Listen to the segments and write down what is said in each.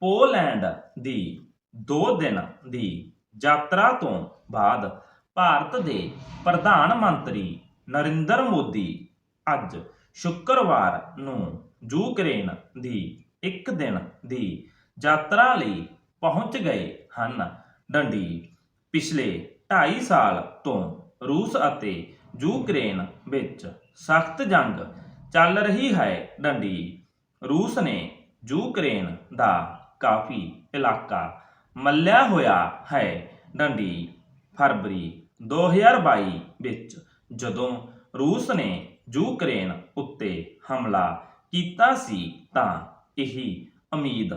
Poland ਦੀ 2 ਦਿਨ ਦੀ ਯਾਤਰਾ ਤੋਂ ਬਾਅਦ ਭਾਰਤ ਦੇ ਪ੍ਰਧਾਨ ਮੰਤਰੀ ਨਰਿੰਦਰ ਮੋਦੀ ਅੱਜ ਸ਼ੁੱਕਰਵਾਰ ਨੂੰ ਯੂਕਰੇਨ ਦੀ ਇੱਕ ਦਿਨ ਦੀ ਯਾਤਰਾ ਲਈ ਪਹੁੰਚ ਗਏ ਹਨ। ਡੰਡੀ ਪਿਛਲੇ 2.5 ਸਾਲ ਤੋਂ ਰੂਸ ਅਤੇ ਯੂਕਰੇਨ ਵਿੱਚ ਸਖਤ ਜੰਗ ਚੱਲ ਰਹੀ ਹੈ। ਡੰਡੀ ਰੂਸ ਨੇ ਯੂਕਰੇਨ ਦਾ ਕਾਫੀ ਇਲਾਕਾ ਮੱਲਿਆ ਹੋਇਆ ਹੈ। ਡੰਡੀ, ਫਰਵਰੀ 2022 ਵਿੱਚ ਜਦੋਂ ਰੂਸ ਨੇ ਯੂਕਰੇਨ ਉੱਤੇ ਹਮਲਾ ਕੀਤਾ ਸੀ ਤਾਂ ਇਹ ਉਮੀਦ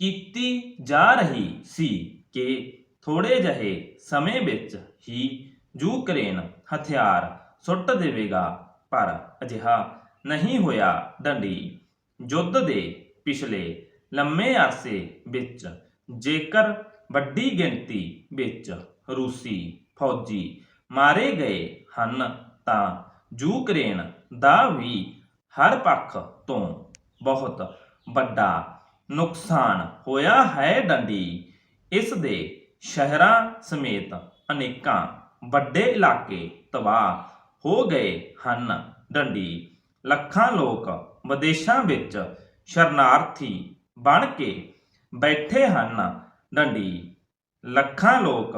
ਕੀਤੀ ਜਾ ਰਹੀ ਸੀ ਕਿ ਥੋੜੇ ਜਿਹੇ ਸਮੇਂ ਵਿੱਚ ਹੀ ਯੂਕਰੇਨ ਹਥਿਆਰ ਸੁੱਟ ਦੇਵੇਗਾ, ਪਰ ਅਜਿਹਾ ਨਹੀਂ ਹੋਇਆ। ਡੰਡੀ, ਯੁੱਧ ਦੇ ਪਿਛਲੇ ਲੰਮੇ ਅਰਸੇ ਵਿੱਚ, ਜੇਕਰ ਵੱਡੀ ਗਿਣਤੀ ਵਿੱਚ ਰੂਸੀ ਫੌਜੀ ਮਾਰੇ ਗਏ ਹਨ, ਤਾਂ ਯੂਕਰੇਨ ਦਾ ਵੀ ਹਰ ਪੱਖ ਤੋਂ ਬਹੁਤ ਵੱਡਾ ਨੁਕਸਾਨ ਹੋਇਆ ਹੈ ਡੰਡੀ। ਇਸ ਦੇ ਸ਼ਹਿਰਾਂ ਸਮੇਤ ਅਨੇਕਾਂ ਵੱਡੇ ਇਲਾਕੇ ਤਬਾਹ ਹੋ ਗਏ ਹਨ ਡੰਡੀ। ਲੱਖਾਂ ਲੋਕ ਵਿਦੇਸ਼ਾਂ ਵਿੱਚ ਸ਼ਰਨਾਰਥੀ ਬਣ ਕੇ ਬੈਠੇ ਹਨ। ਡੰਡੀ, ਲੱਖਾਂ ਲੋਕ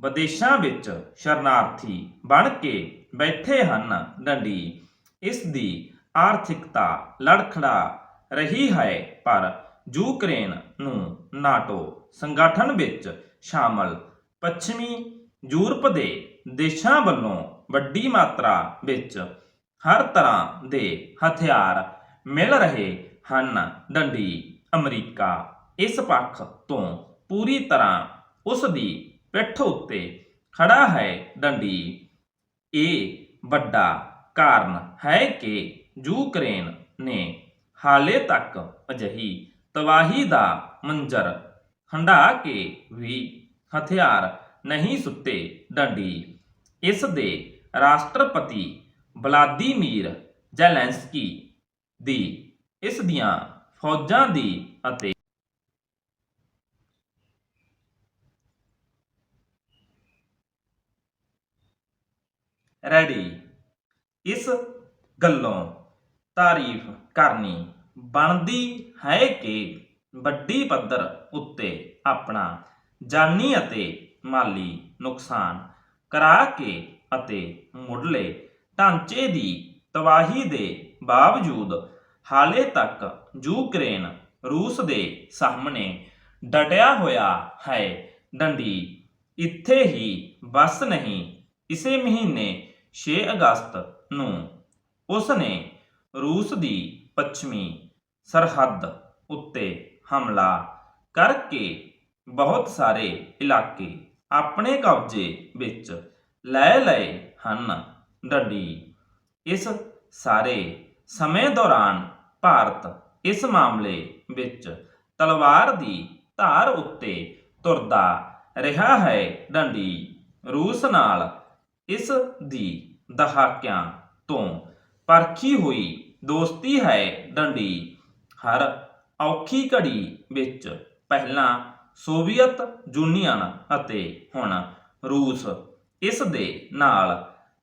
ਵਿਦੇਸ਼ਾਂ ਵਿੱਚ ਸ਼ਰਨਾਰਥੀ ਬਣ ਕੇ ਬੈਠੇ ਹਨ। ਡੰਡੀ, ਇਸ ਦੀ ਆਰਥਿਕਤਾ ਲੜਖੜਾ ਰਹੀ ਹੈ, ਪਰ ਯੂਕਰੇਨ ਨੂੰ ਨਾਟੋ ਸੰਗਠਨ ਵਿੱਚ ਸ਼ਾਮਲ ਪੱਛਮੀ ਯੂਰਪ ਦੇ ਦੇਸ਼ਾਂ ਵੱਲੋਂ ਵੱਡੀ ਮਾਤਰਾ ਵਿੱਚ ਹਰ ਤਰ੍ਹਾਂ ਦੇ ਹਥਿਆਰ ਮਿਲ ਰਹੇ ਹਨ। ਡੰਡੀ ਅਮਰੀਕਾ। ਇਸ ਪੱਖ ਤੋਂ ਪੂਰੀ ਤਰ੍ਹਾਂ ਉਸ ਦੀ ਪਿੱਠ ਉੱਤੇ ਖੜਾ ਹੈ ਡੰਡੀ। ਇਹ ਵੱਡਾ ਕਾਰਨ ਹੈ ਕਿ ਯੂਕਰੇਨ ਨੇ ਹਾਲੇ ਤੱਕ ਅਜਿਹੀ ਤਬਾਹੀ ਦਾ ਮੰਜ਼ਰ ਹੰਢਾ ਕੇ ਵੀ ਹਥਿਆਰ ਨਹੀਂ ਸੁੱਤੇ ਡੰਡੀ। ਇਸ ਦੇ ਰਾਸ਼ਟਰਪਤੀ ਵਲਾਦੀਮੀਰ ਜ਼ੈਲੈਂਸਕੀ ਦੀ ਇਸ ਦੀਆਂ ਫੌਜਾਂ ਦੀ ਅਤੇ ਰੈਡੀ। ਇਸ ਗੱਲੋਂ ਤਾਰੀਫ ਕਰਨੀ ਬਣਦੀ ਹੈ ਕਿ ਵੱਡੀ ਪੱਧਰ ਉੱਤੇ ਆਪਣਾ ਜਾਨੀ ਅਤੇ ਮਾਲੀ ਨੁਕਸਾਨ ਕਰਾ ਕੇ ਅਤੇ ਮੁੱਢਲੇ ਢਾਂਚੇ ਦੀ ਤਬਾਹੀ ਦੇ ਬਾਵਜੂਦ ਹਾਲੇ ਤੱਕ ਯੂਕਰੇਨ, ਰੂਸ ਦੇ ਸਾਹਮਣੇ ਡਟਿਆ ਹੋਇਆ ਹੈ। ਡੰਡੀ, ਇੱਥੇ ਹੀ ਬਸ ਨਹੀਂ, ਇਸੇ ਮਹੀਨੇ 6 ਅਗਸਤ ਨੂੰ ਉਸ ਨੇ ਰੂਸ ਦੀ ਪੱਛਮੀ ਸਰਹੱਦ ਉੱਤੇ ਹਮਲਾ ਕਰਕੇ ਬਹੁਤ ਸਾਰੇ ਇਲਾਕੇ ਆਪਣੇ ਕਬਜ਼ੇ ਵਿੱਚ ਲੈ ਲਏ ਹਨ। ਡੰਡੀ, ਇਸ ਸਾਰੇ ਸਮੇਂ ਦੌਰਾਨ ਭਾਰਤ। ਇਸ ਮਾਮਲੇ ਵਿੱਚ ਤਲਵਾਰ ਦੀ ਧਾਰ ਉੱਤੇ ਤੁਰਦਾ ਰਿਹਾ ਹੈ ਡੰਡੀ। ਰੂਸ ਨਾਲ ਇਸ ਦੀ ਦਹਾਕਿਆਂ ਤੋਂ ਪਰਖੀ ਹੋਈ ਦੋਸਤੀ ਹੈ ਡੰਡੀ। ਹਰ ਔਖੀ ਘੜੀ ਵਿੱਚ ਪਹਿਲਾਂ ਸੋਵੀਅਤ ਯੂਨੀਅਨ ਅਤੇ ਹੁਣ ਰੂਸ ਇਸ ਦੇ ਨਾਲ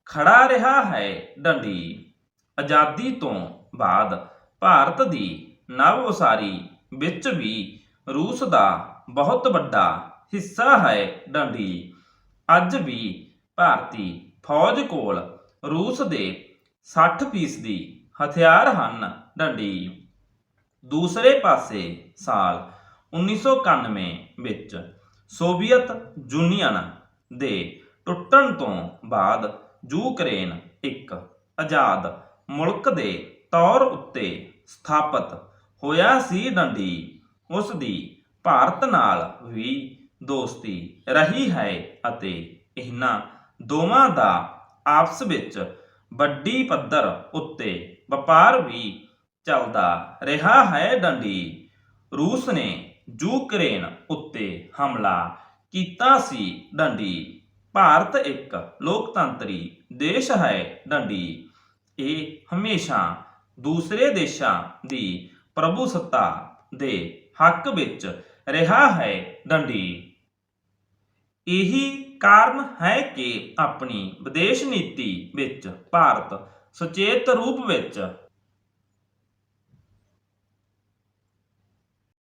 ਖੜਾ ਰਿਹਾ ਹੈ ਡੰਡੀ। ਆਜ਼ਾਦੀ ਤੋਂ ਬਾਅਦ ਭਾਰਤ ਦੀ ਨਵ ਉਸਾਰੀ ਵਿੱਚ ਵੀ ਰੂਸ ਦਾ ਬਹੁਤ ਵੱਡਾ ਹਿੱਸਾ ਹੈ ਡੰਡੀ। ਅੱਜ ਵੀ ਭਾਰਤੀ ਫੌਜ ਕੋਲ ਰੂਸ ਦੇ 60% ਦੀ ਹਥਿਆਰ ਹਨ ਡੰਡੀ। ਦੂਸਰੇ ਪਾਸੇ ਸਾਲ 1991 ਵਿੱਚ ਸੋਵੀਅਤ ਯੂਨੀਅਨ ਦੇ ਟੁੱਟਣ ਤੋਂ ਬਾਅਦ ਯੂਕਰੇਨ ਇੱਕ ਆਜ਼ਾਦ ਮੁਲਕ ਦੇ ਤੌਰ ਉੱਤੇ ਸਥਾਪਿਤ ਹੋਇਆ ਸੀ ਡੰਡੀ। ਉਸ ਦੀ ਭਾਰਤ ਨਾਲ ਵੀ ਦੋਸਤੀ ਰਹੀ ਹੈ ਅਤੇ ਇਹਨਾਂ ਦੋਵਾਂ ਦਾ ਆਪਸ ਵਿੱਚ ਵੱਡੀ ਪੱਧਰ ਉੱਤੇ ਵਪਾਰ ਵੀ ਚੱਲਦਾ ਰਿਹਾ ਹੈ ਡੰਡੀ। ਰੂਸ ਨੇ ਯੂਕਰੇਨ ਉੱਤੇ ਹਮਲਾ ਕੀਤਾ ਸੀ ਡੰਡੀ। ਭਾਰਤ ਇੱਕ ਲੋਕਤੰਤਰੀ ਦੇਸ਼ ਹੈ ਡੰਡੀ। ਇਹ ਹਮੇਸ਼ਾ ਦੂਸਰੇ ਦੇਸ਼ਾਂ ਦੀ ਪ੍ਰਭੂਸੱਤਾ ਦੇ ਹੱਕ ਵਿੱਚ ਰਿਹਾ ਹੈ ਡੰਡੀ। ਇਹੀ ਕਾਰਨ ਹੈ ਕਿ ਆਪਣੀ ਵਿਦੇਸ਼ ਨੀਤੀ ਵਿੱਚ ਭਾਰਤ ਸੁਚੇਤ ਰੂਪ ਵਿੱਚ